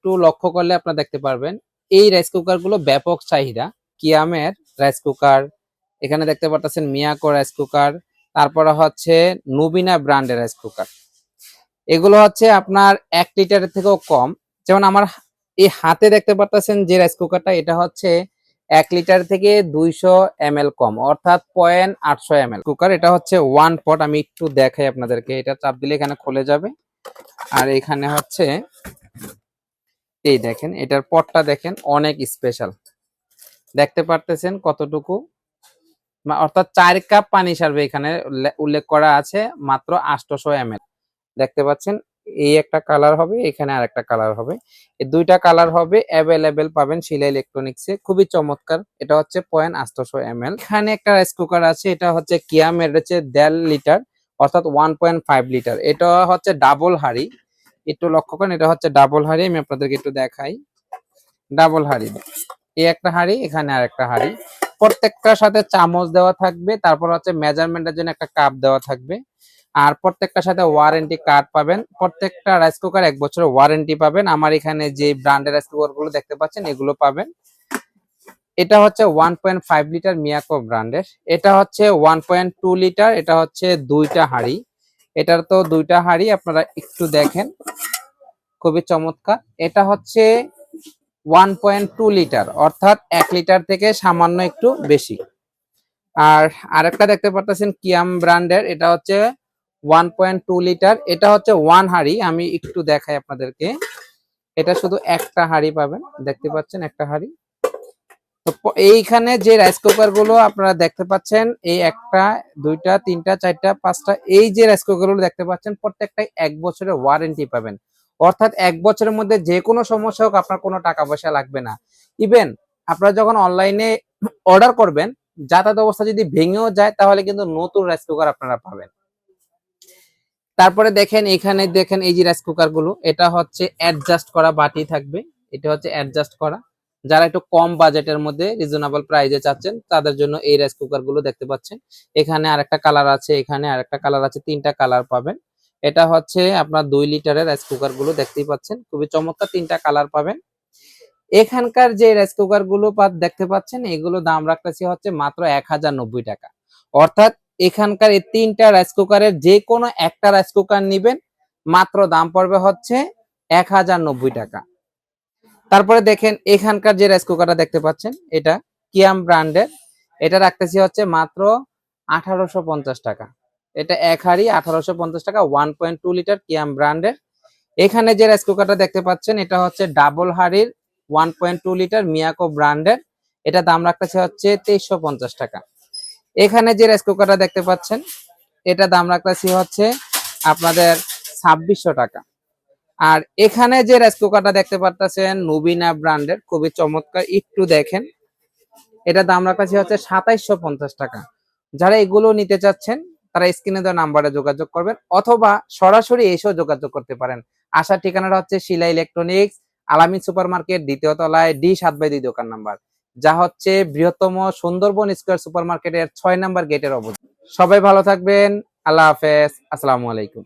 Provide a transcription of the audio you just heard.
একটু লক্ষ্য করলে আপনারা দেখতে পারবেন, এই রাইস কুকারগুলো ব্যাপক চাহিদা। কিয়ামের রাইস কুকার এখানে দেখতে পারতেছেন মিয়াকো রাইস কুকার তারপরে হচ্ছে নুবিনা ব্র্যান্ডের রাইস কুকার এগুলো হচ্ছে আপনার এক লিটারের থেকেও কম। যেমন আমার এই হাতে দেখতে পারতেছেন যে রাইস কুকারটা এটা হচ্ছে এক লিটার থেকে দুইশো এম কম, অর্থাৎ পয়েন্ট আটশো এম কুকার এটা হচ্ছে ওয়ান পট আমি একটু দেখাই আপনাদেরকে। এটা চাপ দিলে এখানে খুলে যাবে। আর এখানে হচ্ছে এই দেখেন, এটার পটটা দেখেন অনেক স্পেশাল দেখতে পারতেছেন কতটুকু? অর্থাৎ চার কাপ পানি সারবে এখানে, উল্লে- উল্লেখ করা আছে মাত্র আটশোশো এম দেখতে পাচ্ছেন, এই একটা কালার হবে, এখানে আর একটা কালার হবে। এই দুইটা কালার হবে অ্যাভেলেবেল পাবেন শিলা ইলেকট্রনিক্সে খুবই চমৎকার, এটা হচ্ছে পয়েন্ট আটশোশো এম এখানে একটা রাইস কুকার আছে, এটা হচ্ছে কিয়ামের এটা হচ্ছে দেড় লিটার অর্থাৎ ওয়ান পয়েন্ট ফাইভ লিটার এটা হচ্ছে ডাবল হাড়ি। একটু লক্ষ্য করেন, এটা হচ্ছে ডাবল হাড়ি, আমি আপনাদেরকে একটু দেখাই। ডাবল হাড়ি, এই একটা হাড়ি, এখানে আর একটা হাড়ি। প্রত্যেকটার সাথে চামচ দেওয়া থাকবে, তারপর হচ্ছে মেজারমেন্টের জন্য একটা কাপ দেওয়া থাকবে। আর প্রত্যেকটার সাথে ওয়ারেন্টি কার্ড পাবেন। প্রত্যেকটা রাইস কুকার এক বছরের ওয়ারেন্টি পাবেন। আমার এখানে যে ব্র্যান্ডের রাইস কুকারগুলো দেখতে পাচ্ছেন, এগুলো পাবেন। এটা হচ্ছে one point five litre Miyako ব্র্যান্ডের এটা হচ্ছে ওয়ান পয়েন্ট টু লিটার এটা হচ্ছে দুইটা হাঁড়ি। এটার তো দুইটা হাঁড়ি, আপনারা একটু দেখেন। খুবই চমৎকার। এটা হচ্ছে ওয়ান পয়েন্ট টু লিটার অর্থাৎ এক লিটার থেকে সামান্য একটু বেশি। আর আরেকটা দেখতে পারতেছেন কিয়াম ব্র্যান্ডের, এটা হচ্ছে ওয়ান পয়েন্ট টু লিটার এটা হচ্ছে ওয়ান হাঁড়ি। আমি একটু দেখাই আপনাদেরকে। এটা শুধু একটা হাঁড়ি পাবেন। দেখতে পাচ্ছেন একটা হাঁড়ি। তো এইখানে যে রাইস কুকারগুলো আপনারা দেখতে পাচ্ছেন, এই একটা, দুইটা, তিনটা, চারটা, পাঁচটা, এই যে রাইস কুকারগুলো দেখতে পাচ্ছেন, প্রত্যেকটাই এক বছরের ওয়ারেন্টি পাবেন। অর্থাৎ এক বছরের মধ্যে যে কোনো সমস্যা হোক, আপনার কোনো টাকা পয়সা লাগবে না। ইভেন আপনারা যখন অনলাইনে অর্ডার করবেন, যাতায়াত অবস্থা যদি ভেঙেও যায়, তাহলে কিন্তু নতুন রাইস কুকার আপনারা পাবেন। তারপরে দেখেন, এখানে দেখেন এই যে রাইস কুকারগুলো, এটা হচ্ছে অ্যাডজাস্ট করা বাটি থাকবে। এটা হচ্ছে অ্যাডজাস্ট করা। যারা একটু কম বাজেটের মধ্যে রিজনেবল প্রাইজে চাচ্ছেন, তাদের জন্য এই রাইস কুকারগুলো দেখতে পাচ্ছেন। এখানে আরেকটা কালার আছে, এখানে আরেকটা কালার আছে, তিনটা কালার পাবেন। এটা হচ্ছে আপনার দুই লিটারের রাইস কুকারগুলো দেখতেই পাচ্ছেন। খুবই চমৎকার তিনটা কালার পাবেন। এখানকার যে রাইস কুকারগুলো দেখতে পাচ্ছেন, এগুলো দাম রাখতেছি হচ্ছে মাত্র এক হাজার নব্বই টাকা। অর্থাৎ এখানকার এই তিনটা রাইস কুকারের যে কোনো একটা রাইস কুকার নিবেন, মাত্র দাম পড়বে হচ্ছে এক হাজার নব্বই টাকা। তারপরে দেখেন এখানকার যে রাইস কুকারটা দেখতে পাচ্ছেন, এটা কিয়াম ব্র্যান্ডের এটা রাখতেছি হচ্ছে মাত্র আঠারোশো পঞ্চাশ টাকা। এটা এক হাড়ি আঠারোশো পঞ্চাশ টাকা ওয়ান পয়েন্ট টু লিটার কিয়াম ব্র্যান্ডের এখানে যে রাইস কুকারটা দেখতে পাচ্ছেন, এটা হচ্ছে ডাবল হাড়ির one point two litre Miyako ব্র্যান্ডের এটা দাম রাখতেছে হচ্ছে তেইশশো টাকা। এখানে যে রাইস কুকারটা দেখতে পাচ্ছেন, এটা দাম রাখতেছি হচ্ছে আপনাদের ছাব্বিশশো টাকা। আর এখানে যে রাইস কুকারটা দেখতে পাচ্ছেন নুবিনা ব্র্যান্ডের, খুবই চমৎকার, একটু দেখেন। এটা দাম রাখতেছি হচ্ছে সাতাইশশো পঞ্চাশ টাকা। যারা এগুলো নিতে চাচ্ছেন, তারা স্ক্রিনে দেওয়া নাম্বারে যোগাযোগ করবেন, অথবা সরাসরি এসেও যোগাযোগ করতে পারেন। আসার ঠিকানাটা হচ্ছে Shila electronics, Alamin super market দ্বিতীয় তলায়, ডি সাত বাই দুই দোকান নাম্বার। যা হচ্ছে বৃহত্তম সুন্দরবন স্কোয়ার সুপার মার্কেটের ছয় নাম্বার গেটের অবস্থা। সবাই ভালো থাকবেন, আল্লাহ হাফেজ, আসসালামু আলাইকুম।